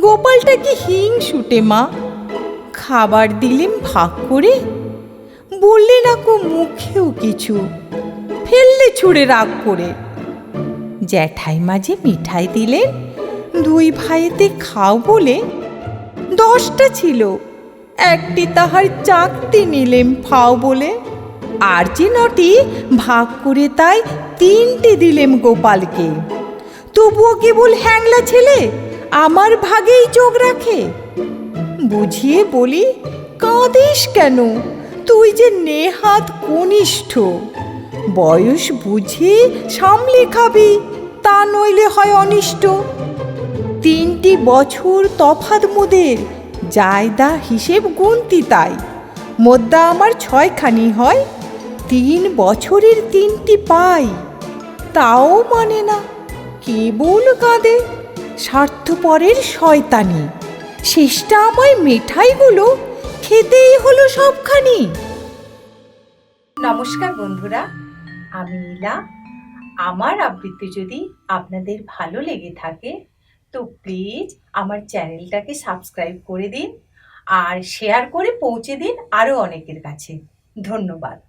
গোপালটা কি হিং শুটে, মা? খাবার দিলেম ভাগ করে? বললে কো মুখেও কিছু, ফেললে ছুঁড়ে রাগ করে। জ্যাঠাই মাঝে মিঠাই দিলেন, দুই ভাইতে খাও বলে দশটা ছিল। একটি তাহার চাকতি নিলেম ফাও বলে, আর যে নটি ভাগ করে তাই তিনটি দিলেম গোপালকে। তবুও কেবল হ্যাংলা ছেলে, আমার ভাগেই চোখ রাখে। বুঝিয়ে বলি, কাঁদিস কেন? তুই যে নেহাত কনিষ্ঠ। বয়স বুঝে সামলে খাবি, তা নইলে হয় অনিষ্ট। তিনটি বছর তফাত মোদের, জায়দা হিসেব গুনতি তাই। মোদ্দা আমার ছয়খানি হয়, তিন বছরের তিনটি পাই। তাও মানে না। কেবল কাঁদে? স্বার্থপরের শয়তানি। শেষটা আমায় মিঠাইগুলো খেতেই হলো সবখানি। নমস্কার বন্ধুরা, আমি ইলা আমার আবৃত্তি যদি আপনাদের ভালো লেগে থাকে, তো প্লিজ আমার চ্যানেলটাকে সাবস্ক্রাইব করে দিন আর শেয়ার করে পৌঁছে দিন আরও অনেকের কাছে। ধন্যবাদ।